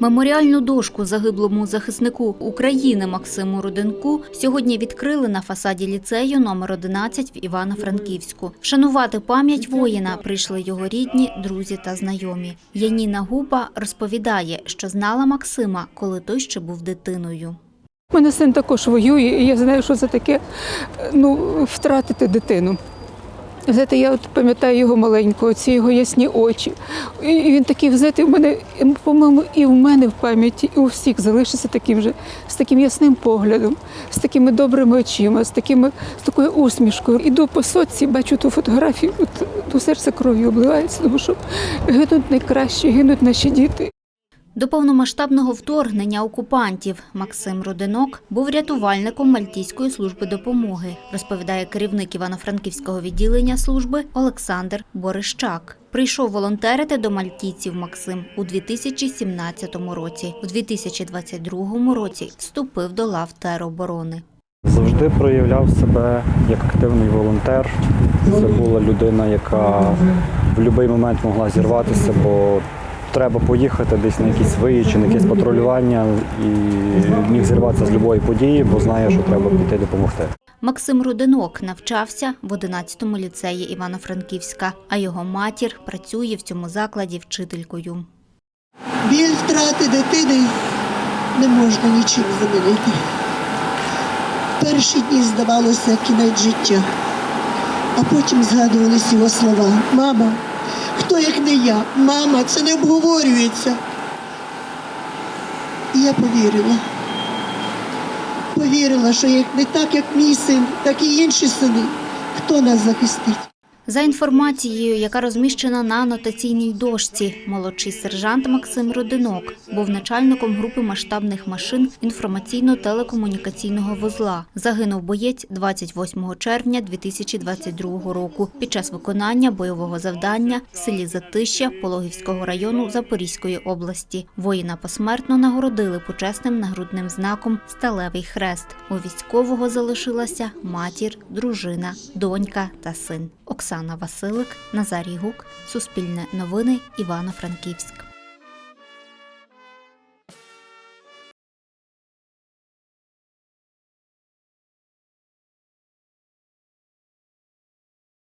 Меморіальну дошку загиблому захиснику України Максиму Руденку сьогодні відкрили на фасаді ліцею номер 11 в Івано-Франківську. Вшанувати пам'ять воїна прийшли його рідні, друзі та знайомі. Яніна Губа розповідає, що знала Максима, коли той ще був дитиною. У мене син також воює, і я знаю, що це таке ну, втратити дитину. Знаєте, я от пам'ятаю його маленького, ці його ясні очі. І він такий, знаєте, в мене, по-моєму, і в мене в пам'яті, і у всіх залишиться таким же, з таким ясним поглядом, з такими добрими очима, з, такими, з такою усмішкою. Іду по соці, бачу ту фотографію, от, до серця кров'ю обливається, тому що гинуть найкращі, гинуть наші діти. До повномасштабного вторгнення окупантів Максим Руденок був рятувальником Мальтійської служби допомоги, розповідає керівник Івано-Франківського відділення служби Олександр Борищак. Прийшов волонтерити до мальтійців Максим у 2017 році. У 2022 році вступив до лав тероборони. Завжди проявляв себе як активний волонтер. Це була людина, яка в будь-який момент могла зірватися, бо треба поїхати десь на якісь виїзд чи на якесь патрулювання і міг зірватися з будь-якої події, бо знає, що треба піти допомогти. Максим Руденок навчався в 11-му ліцеї Івано-Франківська, а його матір працює в цьому закладі вчителькою. Біль втрати дитини не можна нічим замінити. Перші дні здавалося кінець життя, а потім згадувались його слова. Мама, хто як не я? Мама, це не обговорюється. І я повірила. Повірила, що як не так, як мій син, так і інші сини. Хто нас захистить? За інформацією, яка розміщена на анотаційній дошці, молодший сержант Максим Родинок був начальником групи масштабних машин інформаційно-телекомунікаційного вузла. Загинув боєць 28 червня 2022 року під час виконання бойового завдання в селі Затища Пологівського району Запорізької області. Воїна посмертно нагородили почесним нагрудним знаком Сталевий хрест. У військового залишилася матір, дружина, донька та син. Оксана Василик, Назарій Гук, Суспільне новини, Івано-Франківськ.